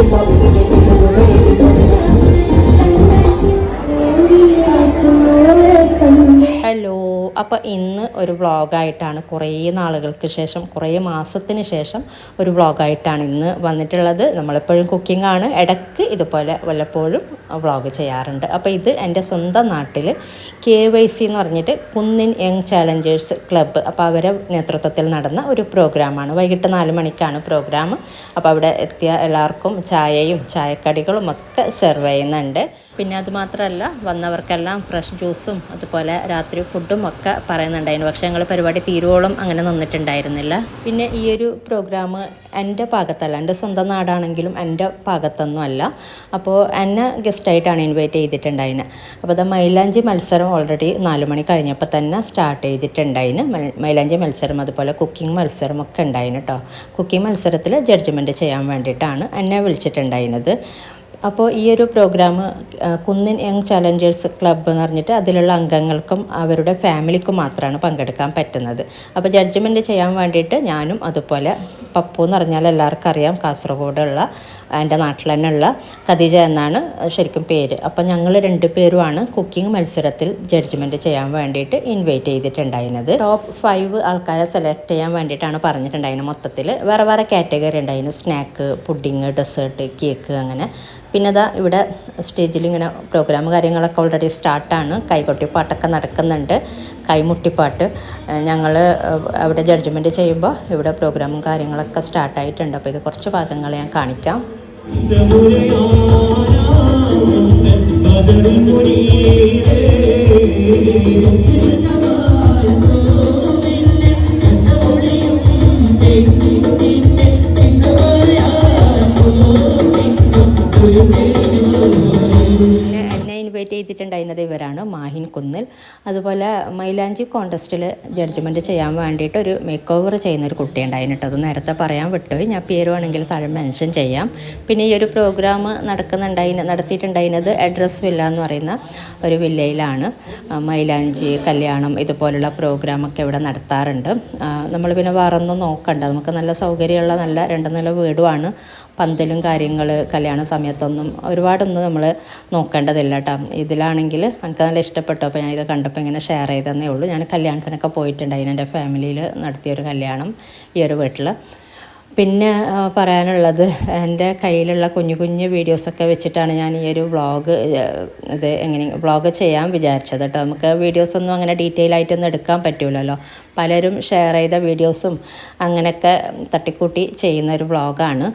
Thank you. അപ്പോൾ ഇന്ന് ഒരു വ്ളോഗായിട്ടാണ് കുറേ നാളുകൾക്ക് ശേഷം കുറേ മാസത്തിന് ശേഷം ഒരു വ്ളോഗായിട്ടാണ് ഇന്ന് വന്നിട്ടുള്ളത്. നമ്മളെപ്പോഴും ആണ്. ഇടയ്ക്ക് ഇതുപോലെ വല്ലപ്പോഴും വ്ളോഗ് ചെയ്യാറുണ്ട്. അപ്പോൾ ഇത് എന്റെ സ്വന്തം നാട്ടിൽ കെ വൈ സി എന്ന് പറഞ്ഞിട്ട് കുന്നിൻ യങ് ചാലഞ്ചേഴ്സ് ക്ലബ്ബ്. അപ്പോൾ അവരെ നേതൃത്വത്തിൽ നടന്ന ഒരു പ്രോഗ്രാമാണ്. വൈകിട്ട് നാല് മണിക്കാണ് പ്രോഗ്രാം. അപ്പോൾ അവിടെ എത്തിയ എല്ലാവർക്കും ചായയും ചായക്കടികളും ഒക്കെ സെർവ് ചെയ്യുന്നുണ്ട്. പിന്നെ അതുമാത്രമല്ല വന്നവർക്കെല്ലാം ഫ്രഷ് ജ്യൂസും അതുപോലെ രാത്രി ഫുഡും ഒക്കെ പറയുന്നുണ്ടായിരുന്നു. പക്ഷേ ഞങ്ങൾ പരിപാടി തീരുവോളം അങ്ങനെ നിന്നിട്ടുണ്ടായിരുന്നില്ല. പിന്നെ ഈ ഒരു പ്രോഗ്രാം എന്റെ ഭാഗത്തല്ല എന്റെ സ്വന്തം നാടാണെങ്കിലും എന്റെ ഭാഗത്തൊന്നും അല്ല. അപ്പോൾ എന്നെ ഗസ്റ്റായിട്ടാണ് ഇൻവൈറ്റ് ചെയ്തിട്ടുണ്ടായിന് അപ്പോൾ അത് മൈലാഞ്ചി മത്സരം ഓൾറെഡി നാല് മണി കഴിഞ്ഞപ്പോൾ തന്നെ സ്റ്റാർട്ട് ചെയ്തിട്ടുണ്ടായിന് മൈലാഞ്ചി മത്സരം അതുപോലെ കുക്കിംഗ് മത്സരം ഒക്കെ ഉണ്ടായിന് കേട്ടോ. കുക്കിംഗ് മത്സരത്തിൽ ജഡ്ജ്മെന്റ് ചെയ്യാൻ വേണ്ടിയിട്ടാണ് എന്നെ വിളിച്ചിട്ടുണ്ടായിരുന്നത്. അപ്പോൾ ഈ ഒരു പ്രോഗ്രാം കുന്നിൻ യങ് ചാലഞ്ചേഴ്സ് ക്ലബ്ബ് എന്ന് പറഞ്ഞിട്ട് അതിലുള്ള അംഗങ്ങൾക്കും അവരുടെ ഫാമിലിക്കും മാത്രമാണ് പങ്കെടുക്കാൻ പറ്റുന്നത്. അപ്പോൾ ജഡ്ജ്മെന്റ് ചെയ്യാൻ വേണ്ടിയിട്ട് ഞാനും അതുപോലെ പപ്പു എന്ന് പറഞ്ഞാൽ എല്ലാവർക്കും അറിയാം കാസർഗോഡുള്ള എന്റെ നാട്ടിൽ തന്നെ ഉള്ള ഖദീജ എന്നാണ് ശരിക്കും പേര്. അപ്പോൾ ഞങ്ങൾ രണ്ട് പേരുമാണ് കുക്കിംഗ് മത്സരത്തിൽ ജഡ്ജ്മെന്റ് ചെയ്യാൻ വേണ്ടിയിട്ട് ഇൻവൈറ്റ് ചെയ്തിട്ടുണ്ടായിരുന്നത്. ടോപ്പ് ഫൈവ് ആൾക്കാരെ സെലക്ട് ചെയ്യാൻ വേണ്ടിയിട്ടാണ് പറഞ്ഞിട്ടുണ്ടായിരുന്നത് മൊത്തത്തിൽ. വേറെ വേറെ കാറ്റഗറി ഉണ്ടായിരുന്നു. സ്നാക്ക് പുഡിങ് ഡെസേർട്ട് കേക്ക് അങ്ങനെ പിന്നെ ഇതാ ഇവിടെ സ്റ്റേജിൽ ഇങ്ങനെ പ്രോഗ്രാം കാര്യങ്ങളൊക്കെ ഓൾറെഡി സ്റ്റാർട്ടാണ് കൈകൊട്ടിപ്പാട്ടൊക്കെ നടക്കുന്നുണ്ട്. കൈമുട്ടിപ്പാട്ട്. ഞങ്ങൾ അവിടെ ജഡ്ജ്മെന്റ് ചെയ്യുമ്പോൾ ഇവിടെ പ്രോഗ്രാമും കാര്യങ്ങളൊക്കെ സ്റ്റാർട്ടായിട്ടുണ്ട് അപ്പോൾ ഇത് കുറച്ച് ഭാഗങ്ങൾ ഞാൻ കാണിക്കാം. അതുപോലെ മൈലാഞ്ചി കോണ്ടസ്റ്റിൽ ജഡ്ജ്മെന്റ് ചെയ്യാൻ വേണ്ടിയിട്ട് ഒരു മേക്ക് ഓവർ ചെയ്യുന്ന ഒരു കുട്ടി കേട്ടോ അത് നേരത്തെ പറയാൻ വിട്ടുപോയി. ഞാൻ പേര് വേണമെങ്കിൽ താഴെ മെൻഷൻ ചെയ്യാം. പിന്നെ ഈ ഒരു പ്രോഗ്രാം നടക്കുന്നുണ്ടായി നടത്തിയിട്ടുണ്ടായിരുന്നത് അഡ്രസ് വില്ല എന്ന് പറയുന്ന ഒരു വില്ലയിലാണ് മൈലാഞ്ചി കല്യാണം ഇതുപോലുള്ള പ്രോഗ്രാമൊക്കെ ഇവിടെ നടത്താറുണ്ട്. നമ്മൾ പിന്നെ വറന്ന് നോക്കണ്ട. നമുക്ക് നല്ല സൗകര്യമുള്ള നല്ല രണ്ട് നില വീടുമാണ്. പന്തലും കാര്യങ്ങൾ കല്യാണ സമയത്തൊന്നും ഒരുപാടൊന്നും നമ്മൾ നോക്കേണ്ടതില്ല കേട്ടോ ഇതിലാണെങ്കിൽ എനിക്ക് നല്ല ഇഷ്ടപ്പെട്ടു. അപ്പോൾ ഞാൻ ഇത് കണ്ടപ്പോൾ ഇങ്ങനെ ഷെയർ ചെയ്തതന്നേ ഉള്ളൂ. ഞാൻ കല്യാണത്തിനൊക്കെ പോയിട്ടുണ്ടായിരുന്നു എന്റെ ഫാമിലിയിൽ നടത്തിയൊരു കല്യാണം ഈ ഒരു വീട്ടിൽ. പിന്നെ പറയാനുള്ളത് എന്റെ കയ്യിലുള്ള കുഞ്ഞു കുഞ്ഞു വീഡിയോസൊക്കെ വെച്ചിട്ടാണ് ഞാൻ ഈ ഒരു വ്ളോഗ് ഇത് എങ്ങനെ വ്ളോഗ് ചെയ്യാൻ വിചാരിച്ചത് കേട്ടോ. നമുക്ക് വീഡിയോസൊന്നും അങ്ങനെ ഡീറ്റെയിൽ ആയിട്ടൊന്നും എടുക്കാൻ പറ്റൂലല്ലോ. പലരും ഷെയർ ചെയ്ത വീഡിയോസും അങ്ങനെയൊക്കെ തട്ടിക്കൂട്ടി ചെയ്യുന്ന ഒരു വ്ളോഗാണ്.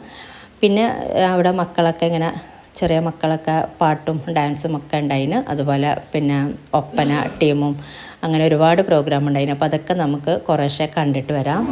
പിന്നെ അവിടെ മക്കളൊക്കെ ഇങ്ങനെ ചെറിയ മക്കളൊക്കെ പാട്ടും ഡാൻസും ഒക്കെ ഉണ്ടായിന്. അതുപോലെ പിന്നെ ഒപ്പന ടീമും അങ്ങനെ ഒരുപാട് പ്രോഗ്രാം ഉണ്ടായിന്. അപ്പോൾ അതൊക്കെ നമുക്ക് കുറേശ്ശെ കണ്ടിട്ട് വരാം.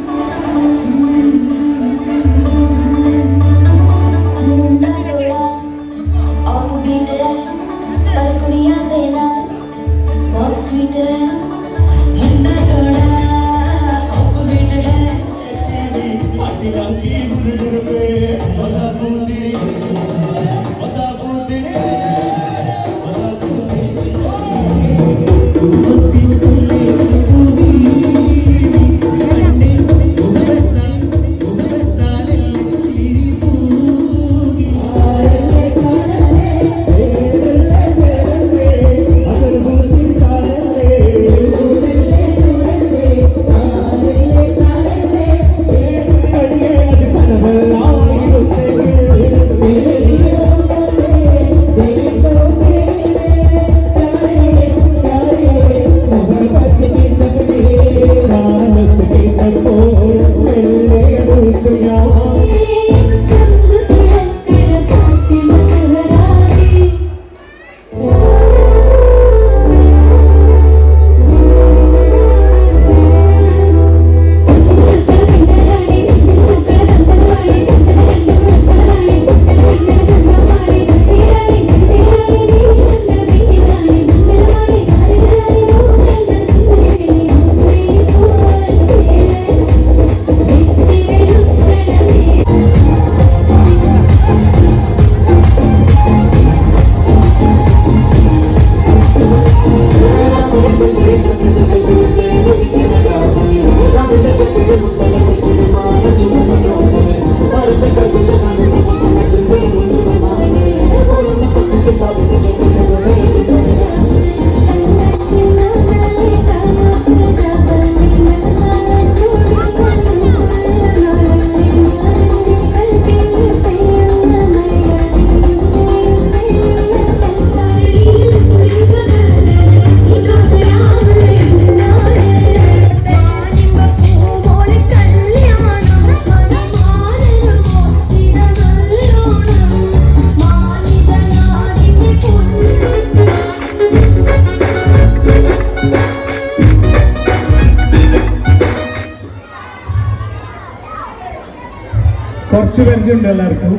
ਹੈ ും പരിചയമുണ്ട് എല്ലാവർക്കും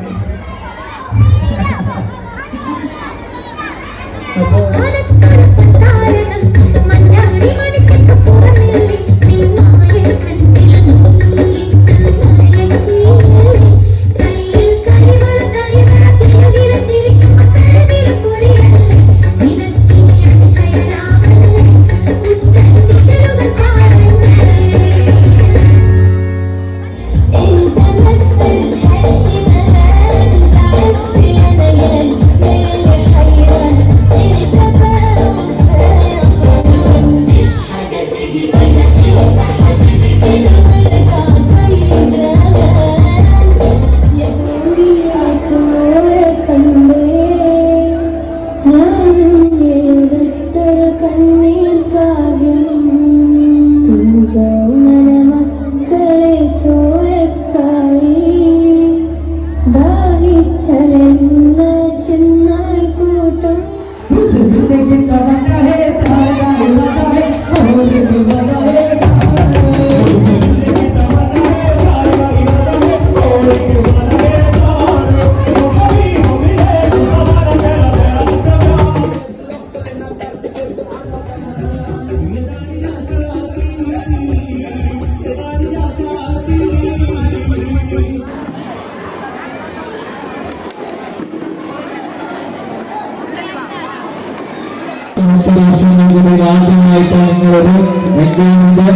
ആദ്യമായിട്ടാണ് നിങ്ങളൊരു എൻഗേജ്മെന്റ്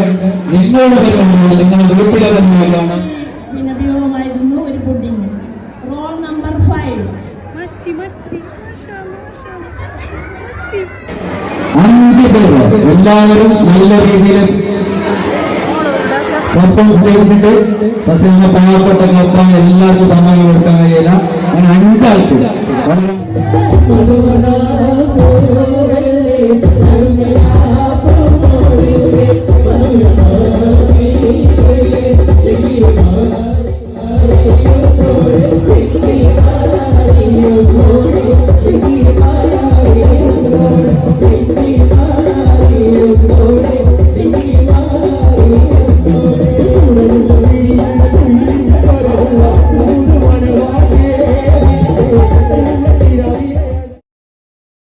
നിങ്ങളുടെ പരിപാടിയാണ് നിങ്ങളുടെ വീട്ടിലെ പരിപാടിയാണ്. അഞ്ച് പേര്. എല്ലാവരും നല്ല രീതിയിൽ പെർഫോം ചെയ്തിട്ടുണ്ട്. പക്ഷെ നമ്മൾ പാവപ്പെട്ട നിർത്താൻ എല്ലാവർക്കും സമയം കൊടുക്കാൻ കഴിയില്ല. അങ്ങനെ അഞ്ചാൾക്ക്. വളരെ